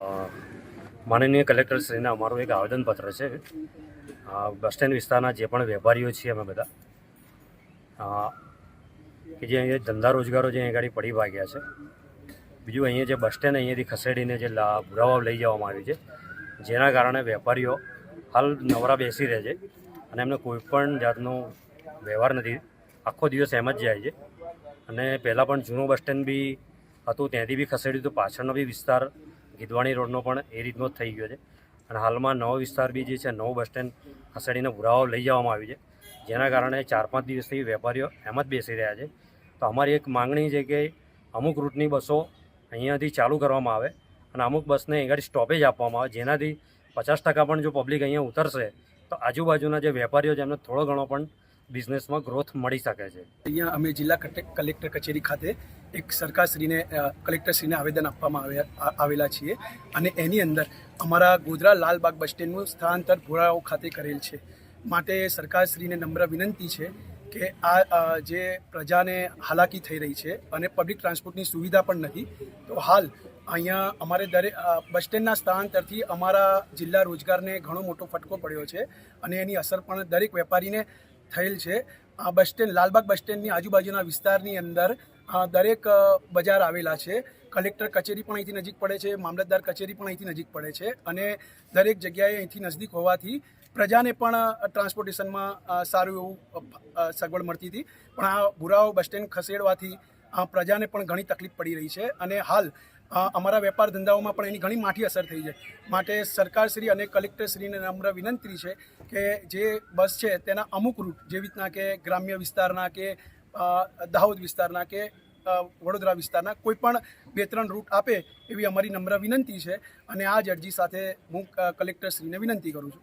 માનનીય કલેક્ટરશ્રીને અમારું એક આવેદનપત્ર છે. બસ સ્ટેન્ડ વિસ્તારના જે પણ વેપારીઓ છીએ અમે બધા. કે જે અહીંયા ધંધા રોજગારો જે અહીંયા પડી ભાગ્યા છે. બીજું અહીંયા જે બસ સ્ટેન્ડ અહીંયાથી ખસેડીને જે લા ભુરાવા લઈ જવામાં આવ્યું છે, જેના કારણે વેપારીઓ હાલ નવરા બેસી રહે છે અને એમને કોઈ પણ જાતનો વ્યવહાર નથી. આખો દિવસ એમ જ જાય છે. અને પહેલાં પણ જૂનું બસ સ્ટેન્ડ બી હતું, ત્યાંથી બી ખસેડ્યું તો પાછળનો બી વિસ્તાર ગીદવાણી રોડનો પણ એ રીતનો જ થઈ ગયો છે. અને હાલમાં નવો વિસ્તાર બી જે છે, નવો બસ સ્ટેન્ડ ખસેડીને પુરાવો લઈ જવામાં આવ્યું છે. જેના કારણે ચાર પાંચ દિવસથી વેપારીઓ એમ જ બેસી રહ્યા છે. તો અમારી એક માંગણી છે કે અમુક રૂટની બસો અહીંયાથી ચાલુ કરવામાં આવે અને અમુક બસને અહીં સ્ટોપેજ આપવામાં આવે. જેનાથી પચાસ ટકા પણ જો પબ્લિક અહીંયા ઉતરશે, તો આજુબાજુના જે વેપારીઓ છે, એમને થોડો ઘણો પણ બિઝનેસમાં ગ્રોથ મળી શકે છે. અહીંયા અમે જિલ્લા કટે- કલેક્ટર કચેરી ખાતે એક સરકારશ્રીને કલેક્ટરશ્રીને આવેદન આપવામાં આવ્યા આવેલા છીએ. અને એની અંદર અમારા ગોધરા લાલબાગ બસ સ્ટેન્ડનું સ્થળાંતર ભોળાઓ ખાતે કરેલ છે. માટે સરકારશ્રીને નમ્ર વિનંતી છે કે આ જે પ્રજાને હાલાકી થઈ રહી છે અને પબ્લિક ટ્રાન્સપોર્ટની સુવિધા પણ નથી, તો હાલ અહીંયા અમારે દરેક બસ સ્ટેન્ડના સ્થળાંતરથી અમારા જિલ્લા રોજગારને ઘણો મોટો ફટકો પડ્યો છે. અને એની અસર પણ દરેક વેપારીને થયેલ છે. આ બસ સ્ટેન્ડ, લાલબાગ બસ સ્ટેન્ડની આજુબાજુના વિસ્તારની અંદર દરેક બજાર આવેલા છે. કલેક્ટર કચેરી પણ અહીંથી નજીક પડે છે, મામલતદાર કચેરી પણ અહીંથી નજીક પડે છે અને દરેક જગ્યાએ અહીંથી નજીક હોવાથી પ્રજાને પણ ટ્રાન્સપોર્ટેશનમાં સારું એવું સગવડ મળતી હતી. પણ આ ભૂરાઓ બસ સ્ટેન્ડ ખસેડવાથી પ્રજાને પણ ઘણી તકલીફ પડી રહી છે અને હાલ અમારા વેપાર ધંધાઓમાં પણ એની ઘણી માઠી અસર થઈ છે. માટે સરકારશ્રી અને કલેક્ટરશ્રીને નમ્ર વિનંતી છે કે જે બસ છે તેના અમુક રૂટ જેવી રીતના કે ગ્રામ્ય વિસ્તારના કે દાહોદ વિસ્તારના કે વડોદરા વિસ્તારના કોઈ પણ બે ત્રણ રૂટ આપે એવી અમારી નમ્ર વિનંતી છે અને આ જ અરજી સાથે હું કલેક્ટરશ્રીને વિનંતી કરું છું.